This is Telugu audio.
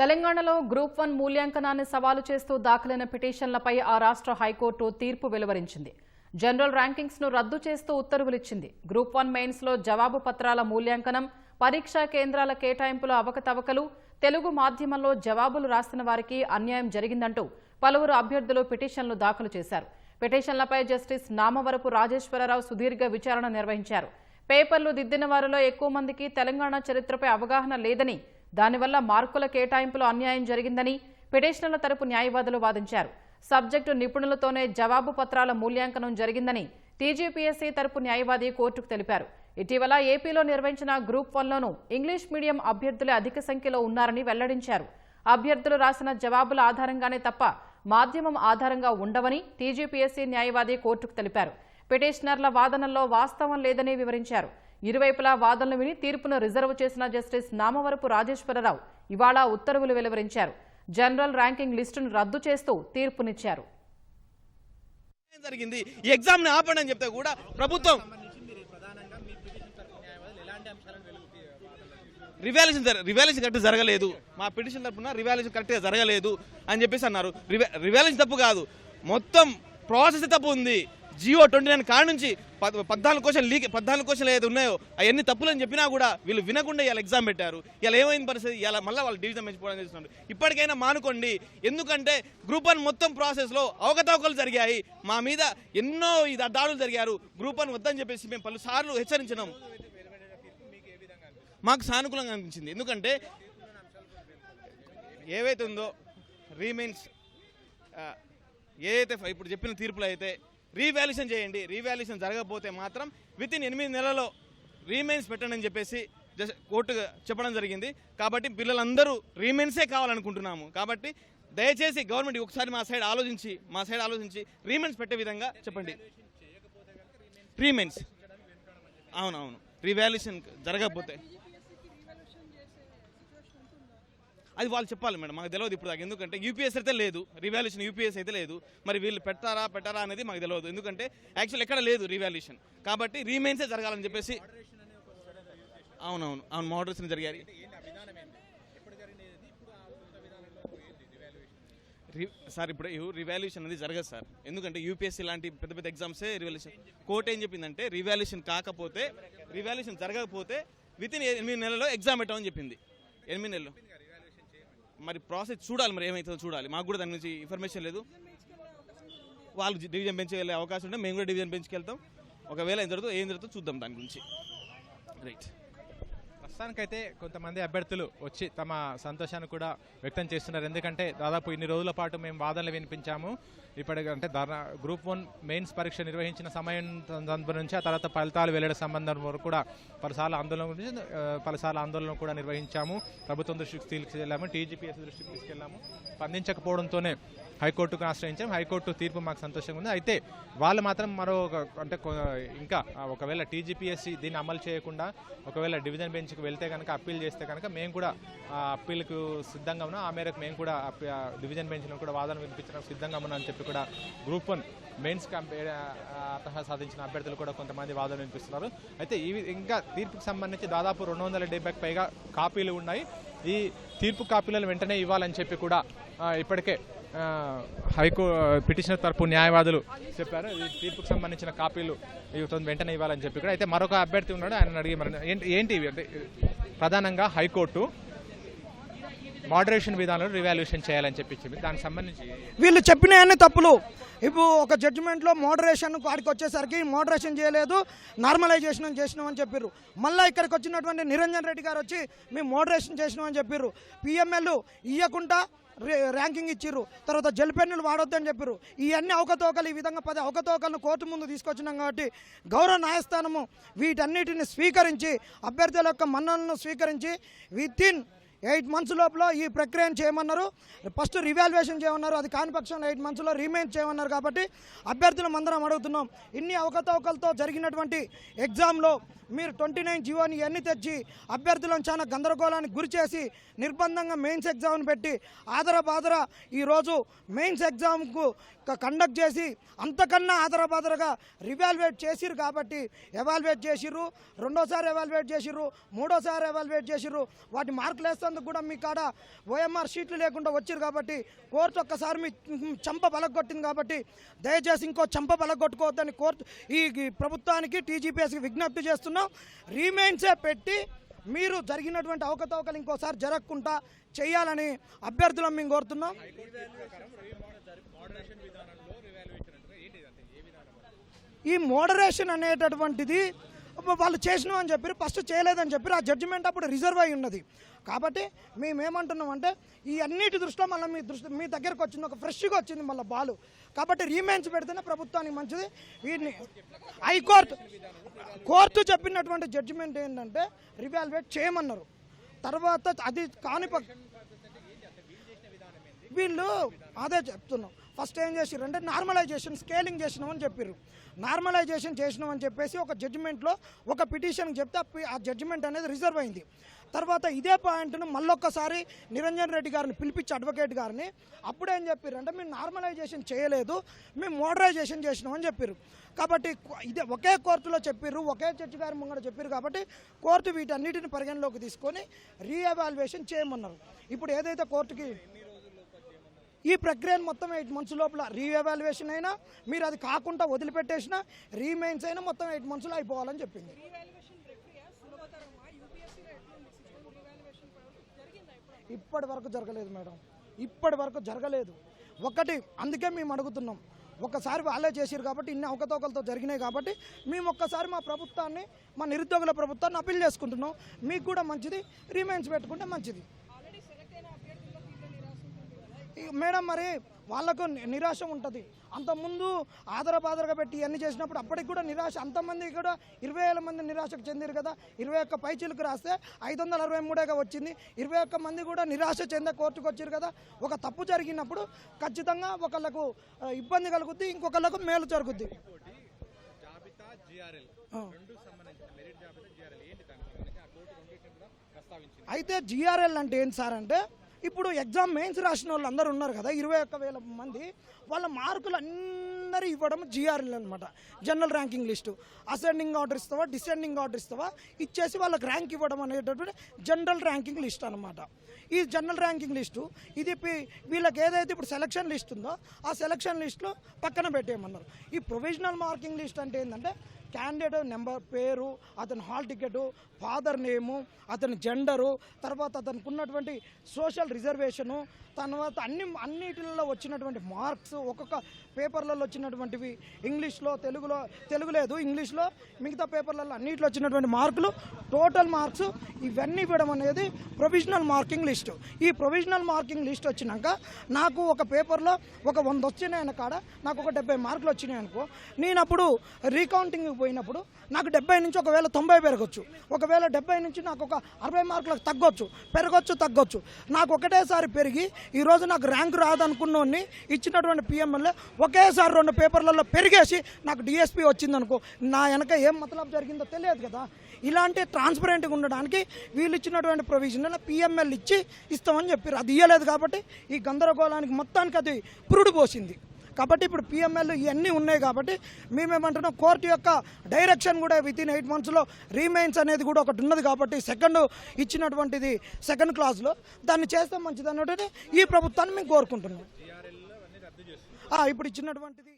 తెలంగాణలో గ్రూప్ వన్ మూల్యాంకనాన్ని సవాలు చేస్తూ దాఖలైన పిటిషన్లపై ఆ రాష్ట్ర హైకోర్టు తీర్పు వెలువరించింది. జనరల్ ర్యాంకింగ్స్ను రద్దు చేస్తూ ఉత్తర్వులిచ్చింది. గ్రూప్ వన్ మెయిన్స్లో జవాబు పత్రాల మూల్యాంకనం పరీక్షా కేంద్రాల కేటాయింపుల అవకతవకలు తెలుగు మాధ్యమంలో జవాబులు రాసిన వారికి అన్యాయం జరిగిందంటూ పలువురు అభ్యర్థులు పిటిషన్లు దాఖలు చేశారు. పిటిషన్లపై జస్టిస్ నామవరపు రాజేశ్వరరావు సుదీర్ఘ విచారణ నిర్వహించారు. పేపర్లు దిద్దిన వారిలో ఎక్కువ మందికి తెలంగాణ చరిత్రపై అవగాహన లేదని దానివల్ల మార్కుల కేటాయింపులో అన్యాయం జరిగిందని పిటిషనర్ల తరపు న్యాయవాదులు వాదించారు. సబ్జెక్టు నిపుణులతోనే జవాబు పత్రాల మూల్యాంకనం జరిగిందని టీజీపీఎస్సీ తరపు న్యాయవాది కోర్టుకు తెలిపారు. ఇటీవల ఏపీలో నిర్వహించిన గ్రూప్ వన్లోనూ ఇంగ్లీష్ మీడియం అభ్యర్థులే అధిక సంఖ్యలో ఉన్నారని వెల్లడించారు. అభ్యర్థులు రాసిన జవాబుల ఆధారంగానే తప్ప మాధ్యమం ఆధారంగా ఉండవని టీజీపీఎస్సీ న్యాయవాది కోర్టుకు తెలిపారు. పిటిషనర్ల వాదనల్లో వాస్తవం లేదని వివరించారు. ఇరువైపులా వాదనలు విని తీర్పును రిజర్వ్ చేసిన జస్టిస్ నామవరపు రాజేశ్వరరావు ఇవాళ ఉత్తర్వులు వెలువరించారు. జనరల్ ర్యాంకింగ్ లిస్టును రద్దు చేస్తూ తీర్పునిచ్చారు. జరిగింది? ఈ ఎగ్జామ్ ఆపండి అని చెప్తే కూడా ప్రభుత్వం రివాల్యూషన్ రివాల్యూషన్ కరెక్ట్ జరగలేదు. మా పిటిషన్ తరపున రివాల్యూషన్ కరెక్ట్గా జరగలేదు అని చెప్పేసి అన్నారు. రివాల్యూషన్ తప్పు కాదు. మొత్తం ప్రాసెస్ తప్పు ఉంది. జియో ట్వంటీ నైన్ కాడ నుంచి పద్నాలుగు క్వశ్చన్ లీక్ పద్నాలుగు క్వశ్చన్లు ఏదైతే ఉన్నాయో అవన్నీ తప్పులు అని చెప్పినా కూడా వీళ్ళు వినకుండా ఇలా ఎగ్జామ్ పెట్టారు. ఇలా ఏమైంది పరిస్థితి? ఇలా మళ్ళీ వాళ్ళు డివిజన్ పెంచుకోవడం చేస్తున్నారు. ఇప్పటికైనా మానుకోండి. ఎందుకంటే గ్రూప్ వన్ మొత్తం ప్రాసెస్లో అవకతవకలు జరిగాయి. మా మీద ఎన్నో దాడులు జరిగారు. గ్రూప్ వన్ వద్దని చెప్పేసి మేము పలుసార్లు హెచ్చరించినాం. మాకు సానుకూలంగా అనిపించింది. ఎందుకంటే ఏవైతే ఉందో రీమైన్స్ ఏదైతే ఇప్పుడు చెప్పిన తీర్పులు అయితే రీవాల్యుయేషన్ చేయండి. రీవాల్యుయేషన్ జరగకపోతే మాత్రం విత్ ఇన్ ఎనిమిది నెలల్లో రీమైన్స్ పెట్టండి అని చెప్పేసి జస్ట్ కోర్టు చెప్పడం జరిగింది. కాబట్టి పిల్లలందరూ రీమైన్సే కావాలనుకుంటున్నాము. కాబట్టి దయచేసి గవర్నమెంట్ ఒకసారి మా సైడ్ ఆలోచించి మా సైడ్ ఆలోచించి రీమైన్స్ పెట్టే విధంగా చెప్పండి. రీమైన్స్ అవునవును. రీవాల్యుయేషన్ జరగకపోతే. అది వాళ్ళు చెప్పాలి మేడం మాకు తెలియదు ఇప్పుడు దాకా. ఎందుకంటే యూపీఎస్ అయితే లేదు రివాల్యూషన్ యూపీఎస్ అయితే లేదు. మరి వీళ్ళు పెట్టారా పెట్టారా అనేది మాకు తెలియదు ఎందుకంటే యాక్చువల్ ఎక్కడ లేదు రివాల్యూషన్ కాబట్టి రీమైన్సే జరగాలని చెప్పేసి అవునవును అవును మోడరేషన్ జరిగాయి. సార్ ఇప్పుడు రివాల్యూషన్ అనేది జరగదు సార్. ఎందుకంటే యూపీఎస్సీ లాంటి పెద్ద పెద్ద ఎగ్జామ్సే రివాల్యూషన్ కోర్ట్ ఏం చెప్పిందంటే రివాల్యూషన్ కాకపోతే రివాల్యూషన్ జరగకపోతే విత్ ఇన్ ఎనిమిది నెలల్లో ఎగ్జామ్ పెట్టమని చెప్పింది. ఎనిమిది నెలలు. మరి ప్రాసెస్ చూడాలి మరి ఏమవుతుందో చూడాలి. మాకు కూడా దాని నుంచి ఇన్ఫర్మేషన్ లేదు. వాళ్ళు డివిజన్ బెంచ్ వెళ్ళే అవకాశం ఉంటే మేము కూడా డివిజన్ బెంచ్కి వెళ్తాం. ఒకవేళ ఏం జరుగుతుందో ఏం జరుగుతుందో చూద్దాం దాని గురించి. రైట్. ప్రస్తుతానికైతే కొంతమంది అభ్యర్థులు వచ్చి తమ సంతోషాన్ని కూడా వ్యక్తం చేస్తున్నారు. ఎందుకంటే దాదాపు ఇన్ని రోజుల పాటు మేము వాదనలు వినిపించాము. ఇప్పటి అంటే ధర్నా గ్రూప్ వన్ మెయిన్స్ పరీక్ష నిర్వహించిన సమయం సందర్భం నుంచి ఆ తర్వాత ఫలితాలు వెల్లడి సంబంధం వరకు కూడా పలుసార్లు ఆందోళన గురించి పలుసార్లు ఆందోళన కూడా నిర్వహించాము. ప్రభుత్వం దృష్టికి తీసుకెళ్ళాము. టీజీపీఎస్ దృష్టికి తీసుకెళ్ళాము. స్పందించకపోవడంతోనే హైకోర్టుకు ఆశ్రయించాం. హైకోర్టు తీర్పు మాకు సంతోషంగా ఉంది. అయితే వాళ్ళు మాత్రం మరో ఒక- అంటే ఇంకా ఒకవేళ టీజీపీఎస్సీ దీన్ని అమలు చేయకుండా ఒకవేళ డివిజన్ బెంచ్కి వెళ్తే కనుక అప్పీల్ చేస్తే కనుక మేము కూడా అప్పీల్కు సిద్ధంగా ఉన్నాం. ఆ మేరకు మేము కూడా డివిజన్ బెంచ్లో కూడా వాదన వినిపించడం సిద్ధంగా ఉన్నాం అని చెప్పి కూడా గ్రూప్ వన్ మెయిన్స్ తహా సాధించిన అభ్యర్థులు కూడా కొంతమంది వాదన వినిపిస్తున్నారు. అయితే ఇవి ఇంకా తీర్పుకు సంబంధించి దాదాపు రెండు వందల డెబ్బైకి పైగా కాపీలు ఉన్నాయి. ఈ తీర్పు కాపీలను వెంటనే ఇవ్వాలని చెప్పి కూడా ఇప్పటికే హైకో పిటిషనర్ తరపు న్యాయవాదులు చెప్పారు ఈ తీర్పుకు సంబంధించిన కాపీలు ఇవి వెంటనే ఇవ్వాలని చెప్పి కూడా. అయితే మరొక అభ్యర్థి ఉన్నాడు ఆయన అడిగి మరి ఏంటి ఏంటి ఇవి? అంటే ప్రధానంగా హైకోర్టు మోడరేషన్ విధానంలో రివాల్యూషన్ చేయాలని చెప్పి దానికి సంబంధించి వీళ్ళు చెప్పినవన్నీ తప్పులు. ఇప్పుడు ఒక జడ్జిమెంట్లో మోడరేషన్ వాడికి వచ్చేసరికి మోడరేషన్ చేయలేదు నార్మలైజేషన్ చేసినాం అని చెప్పారు మళ్ళీ ఇక్కడికి వచ్చినటువంటి నిరంజన్ రెడ్డి గారు వచ్చి మేము మోడరేషన్ చేసినాం అని చెప్పారు పిఎంఎల్ ఇవ్వకుండా ర్యాంకింగ్ ఇచ్చిర్రు. తర్వాత జల్పెన్నులు వాడొద్దని చెప్పారు ఇవన్నీ అవకతవకలు ఈ విధంగా పది అవకతవకలను కోర్టు ముందు తీసుకొచ్చినాం కాబట్టి గౌరవ న్యాయస్థానము వీటన్నిటిని స్వీకరించి అభ్యర్థుల యొక్క మన్ననలను స్వీకరించి విత్ ఇన్ ఎయిట్ మంత్స్ లోపల ఈ ప్రక్రియను చేయమన్నారు. ఫస్ట్ రివాల్యుయేషన్ చేయమన్నారు. అది కాని పక్షంలో ఎయిట్ మంత్స్లో రీమైన్ చేయమన్నారు కాబట్టి అభ్యర్థులు మందరం అడుగుతున్నాం. ఇన్ని అవకతవకలతో జరిగినటువంటి ఎగ్జామ్లో మీరు ట్వంటీ నైన్ జీవోని ఎన్ని తెచ్చి అభ్యర్థులను చాలా గందరగోళానికి గురిచేసి నిర్బంధంగా మెయిన్స్ ఎగ్జామ్ను పెట్టి ఆదర బాదర ఈరోజు మెయిన్స్ ఎగ్జామ్కు కండక్ట్ చేసి అంతకన్నా ఆదర బాదరగా రివాల్యుయేట్ చేసిరు కాబట్టి ఎవాల్యుయేట్ చేసిర్రు. రెండోసారి ఎవాల్యుయేట్ చేసిర్రు. మూడోసారి ఎవాల్యుయేట్ చేసిర్రు. వాటి మార్కులు వేస్తాం ఇచ్చేందుకు కూడా మీ కాడ ఓఎంఆర్ షీట్లు లేకుండా వచ్చారు కాబట్టి కోర్టు ఒక్కసారి మీ చంప బలగొట్టింది కాబట్టి దయచేసి ఇంకో చంప బలగొట్టుకోవద్దని కోర్టు ఈ ఈ ప్రభుత్వానికి టీజీపీఎస్కి విజ్ఞప్తి చేస్తున్నాం. రీమైన్సే పెట్టి మీరు జరిగినటువంటి అవకతవకలు ఇంకోసారి జరగకుండా చేయాలని అభ్యర్థులను మేము కోరుతున్నాం. ఈ మోడరేషన్ అనేటటువంటిది వాళ్ళు చేసినాం అని చెప్పారు ఫస్ట్ చేయలేదని చెప్పారు ఆ జడ్జిమెంట్ అప్పుడు రిజర్వ్ అయి ఉన్నది. కాబట్టి మేమేమంటున్నాం అంటే ఈ అన్నిటి దృష్టిలో మళ్ళీ మీ దృష్టి మీ దగ్గరకు వచ్చింది ఒక ఫ్రెష్గా వచ్చింది మళ్ళీ బాలు. కాబట్టి రీమైన్స్ పెడితేనే ప్రభుత్వానికి మంచిది. వీటిని హైకోర్టు కోర్టు చెప్పినటువంటి జడ్జిమెంట్ ఏంటంటే రివాల్వేట్ చేయమన్నారు. తర్వాత అది కాని వీళ్ళు అదే చెప్తున్నాం. ఫస్ట్ ఏం చేసిర్రు అంటే నార్మలైజేషన్ స్కేలింగ్ చేసినామని చెప్పారు నార్మలైజేషన్ చేసినామని చెప్పేసి ఒక జడ్జిమెంట్లో ఒక పిటిషన్ చెప్తే ఆ జడ్జిమెంట్ అనేది రిజర్వ్ అయింది. తర్వాత ఇదే పాయింట్ను మళ్ళొక్కసారి నిరంజన్ రెడ్డి గారిని పిలిపించి అడ్వకేట్ గారిని అప్పుడు ఏం చెప్పారు అంటే మేము నార్మలైజేషన్ చేయలేదు మేము మోడరైజేషన్ చేసినామని చెప్పారు కాబట్టి ఇదే ఒకే కోర్టులో చెప్పారు ఒకే జడ్జి గారి ముంగడ చెప్పారు కాబట్టి కోర్టు వీటన్నిటిని పరిగణలోకి తీసుకొని రీఎవాల్యుయేషన్ చేయమన్నారు. ఇప్పుడు ఏదైతే కోర్టుకి ఈ ప్రక్రియను మొత్తం ఎయిట్ మంత్స్ లోపల రీఎవాల్యుయేషన్ అయినా మీరు అది కాకుండా వదిలిపెట్టేసినా రీమైన్స్ అయినా మొత్తం ఎయిట్ మంత్స్లో అయిపోవాలని చెప్పింది. ఇప్పటి వరకు జరగలేదు మేడం. ఇప్పటి వరకు జరగలేదు. ఒకటి అందుకే మేము అడుగుతున్నాం. ఒక్కసారి వాళ్ళే చేసారు కాబట్టి ఇన్ని అవకతవకలతో జరిగినాయి కాబట్టి మేము ఒక్కసారి మా ప్రభుత్వాన్ని మా నిరుద్యోగుల ప్రభుత్వాన్ని అప్పీల్ చేసుకుంటున్నాం. మీకు కూడా మంచిది రీమైన్స్ పెట్టుకుంటే మంచిది. మేడం మరి వాళ్ళకు నిరాశ ఉంటుంది. అంతకుముందు ఆదర బాదరగా పెట్టి ఇవన్నీ చేసినప్పుడు అప్పటికి కూడా నిరాశ అంతమంది కూడా ఇరవై వేల మంది నిరాశకు చెందిరు కదా. ఇరవై ఒక్క పైచీలకు రాస్తే ఐదు వందల అరవై మూడేగా వచ్చింది. ఇరవై ఒక్క మంది కూడా నిరాశ చెందే కోర్టుకు వచ్చారు కదా. ఒక తప్పు జరిగినప్పుడు ఖచ్చితంగా ఒకళ్ళకు ఇబ్బంది కలుగుద్ది ఇంకొకళ్ళకు మేలు జరుగుద్ది. అయితే జిఆర్ఎల్ అంటే ఏంటి సార్ అంటే ఇప్పుడు ఎగ్జామ్ మెయిన్స్ రాసిన వాళ్ళు అందరూ ఉన్నారు కదా ఇరవై ఒక్క వేల మంది వాళ్ళ మార్కులు అందరూ ఇవ్వడం జిఆర్ఎల్ అనమాట general ranking list ascending order ఇస్తావా డిసెండింగ్ ఆర్డర్ ఇస్తావా ఇచ్చేసి వాళ్ళకి ర్యాంక్ ఇవ్వడం అనేటటువంటి జనరల్ ర్యాంకింగ్ లిస్ట్ అనమాట ఈ జనరల్ ర్యాంకింగ్ లిస్టు ఇది వీళ్ళకి ఏదైతే ఇప్పుడు సెలక్షన్ లిస్ట్ ఉందో ఆ సెలక్షన్ లిస్ట్లో పక్కన పెట్టేయమన్నారు. ఈ ప్రొవిజనల్ మార్కింగ్ లిస్ట్ అంటే ఏంటంటే క్యాండిడేట్ నెంబర్ పేరు అతని హాల్ టికెట్ ఫాదర్ నేము అతని జెండరు తర్వాత అతనికి ఉన్నటువంటి సోషల్ రిజర్వేషను తర్వాత అన్ని అన్నిటిలో వచ్చినటువంటి మార్క్స్ ఒక్కొక్క పేపర్లలో వచ్చినటువంటివి. ఇంగ్లీష్లో తెలుగులో తెలుగు లేదు ఇంగ్లీష్లో మిగతా పేపర్లలో అన్నిటిలో వచ్చినటువంటి మార్కులు టోటల్ మార్క్స్ ఇవన్నీ ఇవ్వడం అనేది ప్రొవిజనల్ మార్కింగ్ లిస్టు ఈ ప్రొవిజనల్ మార్కింగ్ లిస్ట్ వచ్చినాక నాకు ఒక పేపర్లో ఒక వంద వచ్చినాయన కాడ నాకు ఒక డెబ్బై మార్కులు వచ్చినాయి అనుకో నేను అప్పుడు రీకౌంటింగ్ పోయినప్పుడు నాకు డెబ్బై నుంచి ఒకవేళ తొంభై పెరగచ్చు. ఒకవేళ డెబ్బై నుంచి నాకు ఒక అరవై మార్కులకు తగ్గొచ్చు. పెరగచ్చు తగ్గొచ్చు. నాకు ఒకటేసారి పెరిగి ఈరోజు నాకు ర్యాంక్ రాదనుకున్నోడిని ఇచ్చినటువంటి పిఎంఎల్ఏ ఒకేసారి రెండు పేపర్లలో పెరిగేసి నాకు డిఎస్పీ వచ్చిందనుకో నా వెనక ఏం మతలబ్ జరిగిందో తెలియదు కదా. ఇలాంటి ట్రాన్స్పరెంట్గా ఉండడానికి వీళ్ళు ఇచ్చినటువంటి ప్రొవిజన్ పిఎంఎల్ ఇచ్చి ఇస్తామని చెప్పారు అది ఇవ్వలేదు కాబట్టి ఈ గందరగోళానికి మొత్తానికి అది పురుడు పోసింది. కాబట్టి ఇప్పుడు పిఎంఎల్ ఇవన్నీ ఉన్నాయి కాబట్టి మేమేమంటున్నాం కోర్టు యొక్క డైరెక్షన్ కూడా విత్ ఇన్ ఎయిట్ మంత్స్లో రీమైన్స్ అనేది కూడా ఒకటి ఉన్నది కాబట్టి సెకండ్ ఇచ్చినటువంటిది సెకండ్ క్లాస్లో దాన్ని చేస్తే మంచిది అన్నట్టు ఈ ప్రభుత్వాన్ని మేము కోరుకుంటున్నాం. ఇప్పుడు ఇచ్చినటువంటిది